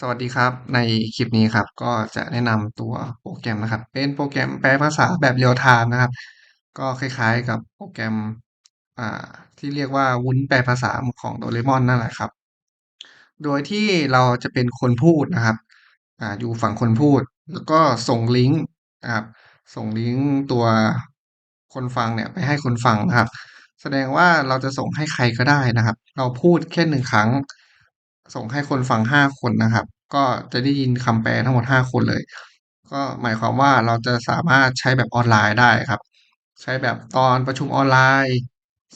สวัสดีครับ ในคลิปนี้ครับ ก็จะแนะนำตัวโปรแกรมนะครับ เป็นโปรแกรมแปลภาษาแบบเรียลไทม์นะครับ ก็คล้ายๆกับโปรแกรมที่เรียกว่าวุ้นแปลภาษาของโดเรมอนนั่นแหละครับ โดยที่เราจะเป็นคนพูดนะครับออยู่ฝั่งคนพูด แล้วก็ส่งลิงก์นะครับส่งลิงก์ตัวคนฟังเนี่ยไปให้คนฟังนะครับ แสดงว่าเราจะส่งให้ใครก็ได้นะครับ เราพูดแค่หนึ่งครั้ง ส่งให้คนฟังห้าคนนะครับ ก็จะได้ยินคำแปลทั้งหมดห้าคนเลย ก็หมายความว่าเราจะสามารถใช้แบบออนไลน์ได้ครับ ใช้แบบตอนประชุมออนไลน์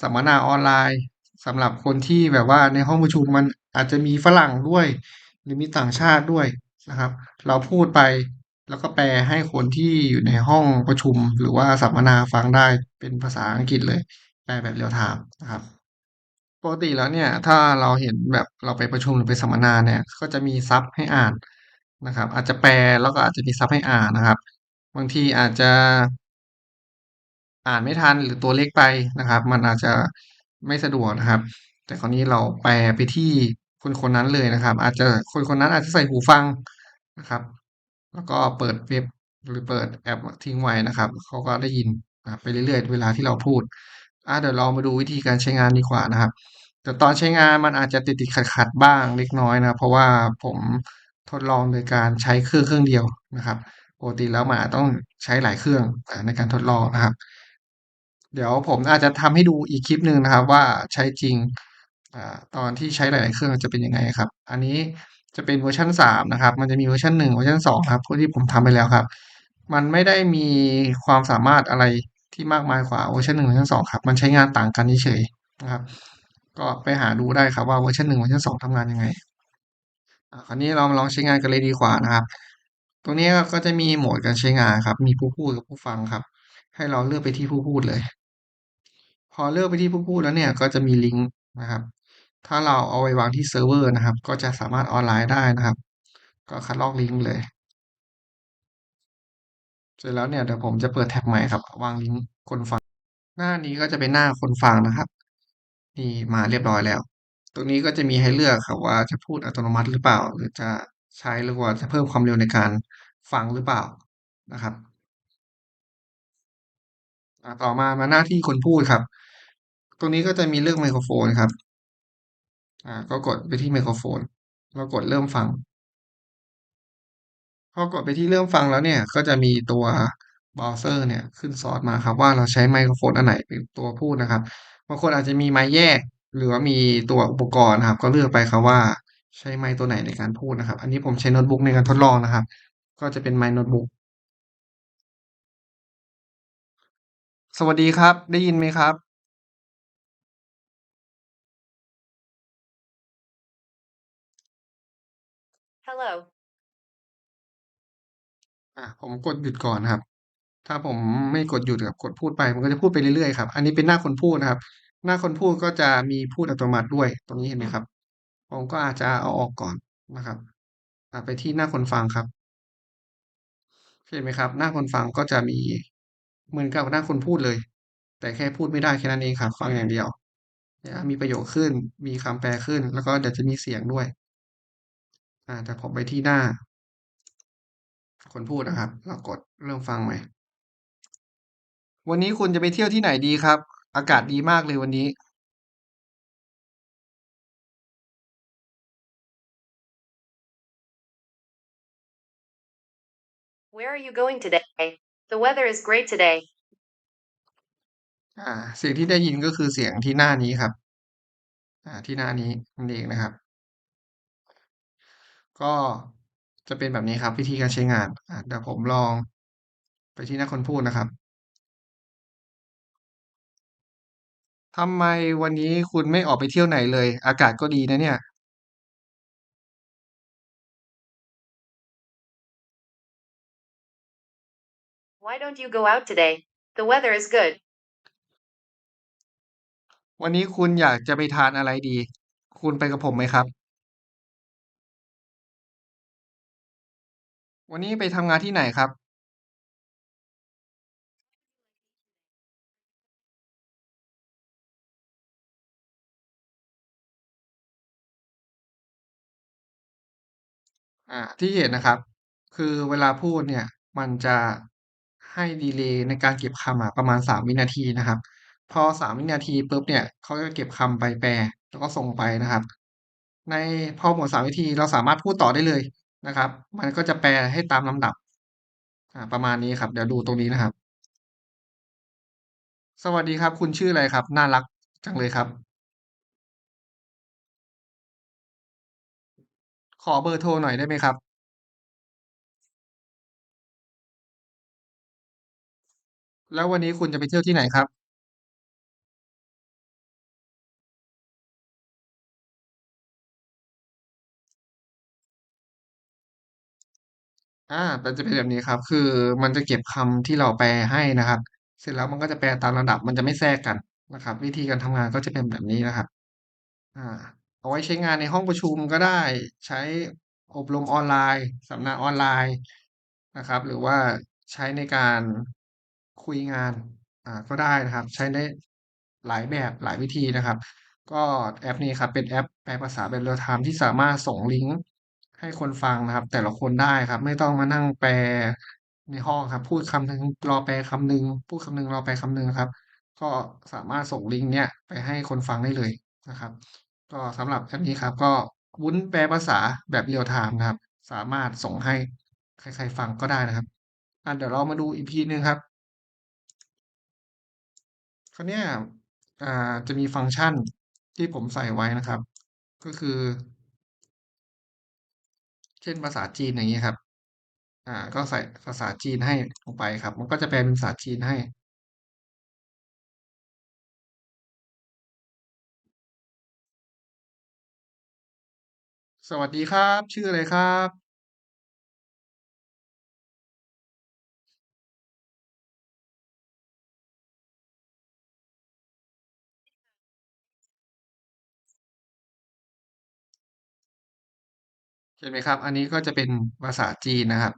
สัมมนาออนไลน์สำหรับคนที่แบบว่าในห้องประชุมมันอาจจะมีฝรั่งด้วย หรือมีต่างชาติด้วยนะครับ เราพูดไปแล้วก็แปลให้คนที่อยู่ในห้องประชุม หรือว่าสัมมนาฟังได้เป็นภาษาอังกฤษเลย แปลแบบเรียลไทม์นะครับ กติแล้วเนี่ย ถ้าเราเห็นแบบเราไปประชุมหรือไปสัมมนาเนี่ย ก็จะมีซับให้อ่านนะครับ อาจจะแปลแล้วก็อาจจะมีซับให้อ่านนะครับ บางทีอาจจะอ่านไม่ทันหรือตัวเล็กไปนะครับ มันอาจจะไม่สะดวกนะครับ แต่คราวนี้เราแปลไปที่คนคนนั้นเลยนะครับ อาจจะคนคนนั้นอาจจะใส่หูฟังนะครับ แล้วก็เปิดเว็บหรือเปิดแอปทิ้งไว้นะครับเขาก็ได้ยินไปเรื่อยๆ เวลาที่เราพูดอ่าเดี๋ยวเรามาดูวิธีการใช้งานดีกว่านะครับ แต่ตอนใช้งานมันอาจจะติดๆขัดๆบ้างเล็กน้อยนะ เพราะว่าผมทดลองโดยการใช้เครื่องเครื่องเดียวนะครับปกติแล้วมันอาจต้องใช้หลายเครื่องในการทดลองนะครับ เดี๋ยวผมอาจจะทำให้ดูอีกคลิปหนึ่งนะครับ ว่าใช้จริงอตอนที่ใช้หลาย ๆ เครื่องจะเป็นยังไงครับ อันนี้จะเป็นเวอร์ชัน3นะครับ มันจะมีเวอร์ชัน1เวอร์ชัน2ครับพวกที่ผมทำไปแล้วครับ มันไม่ได้มีความสามารถอะไรที่มากมายกว่าเวอร์ชัน1เวอร์ชัน2ครับ มันใช้งานต่างกันเฉยนะครับ ก็ไปหาดูได้ครับว่าเวอร์ชัน1เวอร์ชัน2ทำงานยังไงคราวนี้เรามาลองใช้งานกันเลยดีกว่านะครับ ตรงนี้ก็จะมีโหมดการใช้งานครับ มีผู้พูดกับผู้ฟังครับ ให้เราเลือกไปที่ผู้พูดเลย พอเลือกไปที่ผู้พูดแล้วเนี่ยก็จะมีลิงก์นะครับ ถ้าเราเอาไปวางที่เซิร์ฟเวอร์นะครับ ก็จะสามารถออนไลน์ได้นะครับ ก็คัดลอกลิงก์เลย เสร็จแล้วเนี่ยเดี๋ยวผมจะเปิดแท็บใหม่ครับ วางลิงก์คนฟัง หน้านี้ก็จะเป็นหน้าคนฟังนะครับ นี่มาเรียบร้อยแล้ว ตรงนี้ก็จะมีให้เลือกครับว่าจะพูดอัตโนมัติหรือเปล่า หรือจะใช้หรือว่าจะเพิ่มความเร็วในการฟังหรือเปล่านะครับอ่าต่อมามาหน้าที่คนพูดครับ ตรงนี้ก็จะมีเลือกไมโครโฟนครับอ่าก็กดไปที่ไมโครโฟน แล้วกดเริ่มฟัง พอกดไปที่เริ่มฟังแล้วเนี่ย ก็จะมีตัวเบราว์เซอร์เนี่ยขึ้นซอสมาครับว่าเราใช้ไมโครโฟนอันไหนเป็นตัวพูดนะครับ บางคนอาจจะมีไมค์แยก หรือว่ามีตัวอุปกรณ์นะครับ ก็เลือกไปครับว่าใช้ไมค์ตัวไหนในการพูดนะครับ อันนี้ผมใช้โน้ตบุ๊กในการทดลองนะครับ ก็จะเป็นไมค์โน้ตบุ๊กสวัสดีครับ ได้ยินไหมครับ Hello. อะผมกดหยุดก่อนนะครับ ถ้าผมไม่กดหยุดกับกดพูดไป มันก็จะพูดไปเรื่อยๆครับ อันนี้เป็นหน้าคนพูดนะครับ หน้าคนพูดก็จะมีพูดอัตโนมัติด้วย ตรงนี้เห็นไหมครับ ผมก็อาจจะเอาออกก่อนนะครับไปที่หน้าคนฟังครับเห็นไหมครับ หน้าคนฟังก็จะมีเหมือนกับหน้าคนพูดเลย แต่แค่พูดไม่ได้แค่นั้นเองครับ ฟังอย่างเดียวมีประโยคขึ้น มีคำแปลขึ้น แล้วก็เดี๋ยวจะมีเสียงด้วย อ่าแต่ผมไปที่หน้า คนพูดนะครับ เรากดเริ่มฟังใหม่ วันนี้คุณจะไปเที่ยวที่ไหนดีครับ อากาศดีมากเลยวันนี้ Where are you going today? The weather is great today. อ่า เสียงที่ได้ยินก็คือเสียงที่หน้านี้ครับ อ่า ที่หน้านี้นั่นเองนะครับ ก็จะเป็นแบบนี้ครับ วิธีการใช้งาน อ่าเดี๋ยวผมลองไปที่หน้าคนพูดนะครับ ทำไมวันนี้คุณไม่ออกไปเที่ยวไหนเลย อากาศก็ดีนะเนี่ย Why don't you go out today? The weather is good. วันนี้คุณอยากจะไปทานอะไรดี คุณไปกับผมไหมครับ วันนี้ไปทำงานที่ไหนครับ อ่า ที่เห็นนะครับ คือเวลาพูดเนี่ย มันจะให้ดีเลย์ในการเก็บคำอะประมาณ 3 วินาทีนะครับ พอ 3 วินาทีปุ๊บเนี่ย เขาจะเก็บคำไปแปล แล้วก็ส่งไปนะครับ ในพอหมด 3 วินาทีเราสามารถพูดต่อได้เลยนะครับ มันก็จะแปลให้ตามลำดับ อ่า ประมาณนี้ครับ เดี๋ยวดูตรงนี้นะครับ สวัสดีครับ คุณชื่ออะไรครับ?น่ารักจังเลยครับ อเบอร์โทรหน่อยได้ไหมครับ?แล้ววันนี้คุณจะไปเที่ยวที่ไหนครับ?อ่า มันจะเป็นแบบนี้ครับ คือมันจะเก็บคำที่เราแปลให้นะครับ เสร็จแล้วมันก็จะแปลตามลำดับ มันจะไม่แทรกกันนะครับ วิธีการทำงานก็จะเป็นแบบนี้นะครับ อ่า เอาไว้ใช้งานในห้องประชุมก็ได้ ใช้อบรมออนไลน์สัมมนาออนไลน์นะครับ หรือว่าใช้ในการคุยงานอ่าก็ได้นะครับ ใช้ได้หลายแบบหลายวิธีนะครับ ก็แอปนี้ครับเป็นแอปแปลภาษาแบบ real time ที่สามารถส่งลิงก์ให้คนฟังนะครับ แต่ละคนได้ครับ ไม่ต้องมานั่งแปลในห้องครับ พูดคำหนึ่งรอแปลคำหนึ่งพูดคำหนึ่งรอแปลคำหนึ่งครับ ก็สามารถส่งลิงก์เนี้ยไปให้คนฟังได้เลยนะครับ ก็สำหรับแอปนี้ครับ ก็วุ้นแปลภาษาแบบ real time นะครับ สามารถส่งให้ใครๆฟังก็ได้นะครับอาเดี๋ยวเรามาดูอีกทีหนึ่งครับคราวเนี้ยอ่าจะมีฟังก์ชันที่ผมใส่ไว้นะครับ ก็คือ เช่นภาษาจีนอย่างงี้ครับ อ่า ก็ใส่ภาษาจีนให้ลงไปครับ มันก็จะแปลเป็นภาษาจีนให้ สวัสดีครับ ชื่ออะไรครับ?เห็นไหมครับ อันนี้ก็จะเป็นภาษาจีนนะครับ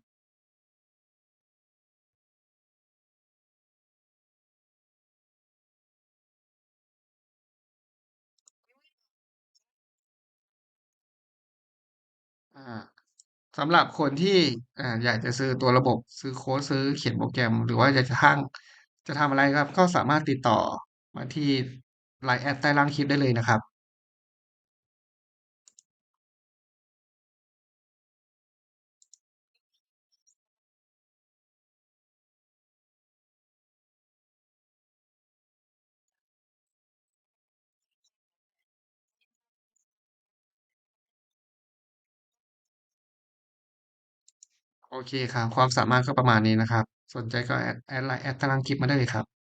สำหรับคนที่อ่าอยากจะซื้อตัวระบบ ซื้อโค้ดซื้อเขียนโปรแกรม หรือว่าอยากจะทั้งจะทำอะไรครับ ก็สามารถติดต่อมาที่ LINE@ ใต้ล่างคลิปได้เลยนะครับ โอเคครับ ความสามารถก็ประมาณนี้นะครับ สนใจก็แอดแอด LINE@ ใต้ล่างคลิปมาได้เลยครับ